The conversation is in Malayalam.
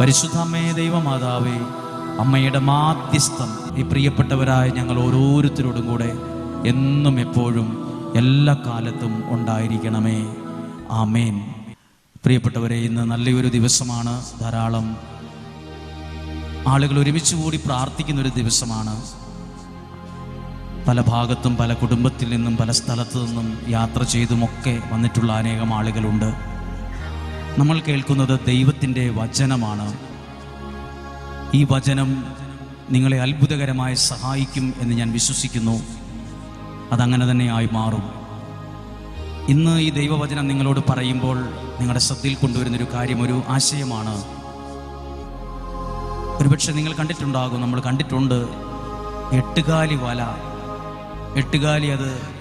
പരിശുദ്ധമ്മേ ദൈവമാതാവേ അമ്മയുടെ മാധ്യസ്ഥം ഈ പ്രിയപ്പെട്ടവരായ ഞങ്ങൾ ഓരോരുത്തരോടും കൂടെ എന്നും എപ്പോഴും എല്ലാ കാലത്തും ഉണ്ടായിരിക്കണമേ. ആമേൻ. പ്രിയപ്പെട്ടവരെ ഇന്ന് നല്ലൊരു ദിവസമാണ്. ധാരാളം ആളുകൾ ഒരുമിച്ച് കൂടി പ്രാർത്ഥിക്കുന്ന ഒരു ദിവസമാണ്. പല ഭാഗത്തും പല കുടുംബത്തിൽ നിന്നും പല സ്ഥലത്തു നിന്നും യാത്ര ചെയ്തുമൊക്കെ വന്നിട്ടുള്ള അനേകം ആളുകളുണ്ട്. നമ്മൾ കേൾക്കുന്നത് ദൈവത്തിന്റെ വചനമാണ്. ഈ വചനം നിങ്ങളെ അത്ഭുതകരമായി സഹായിക്കും എന്ന് ഞാൻ വിശ്വസിക്കുന്നു. അതങ്ങനെ ആയി മാറും. ഇന്ന് ഈ ദൈവവചനം നിങ്ങളോട് പറയുമ്പോൾ നിങ്ങളുടെ ശ്രദ്ധയിൽ കൊണ്ടുവരുന്നൊരു കാര്യം ഒരു ആശയമാണ്. ഒരുപക്ഷെ നിങ്ങൾ കണ്ടിട്ടുണ്ടാകും നമ്മൾ കണ്ടിട്ടുണ്ട് എട്ടുകാലി വല. എട്ടുകാലി അത്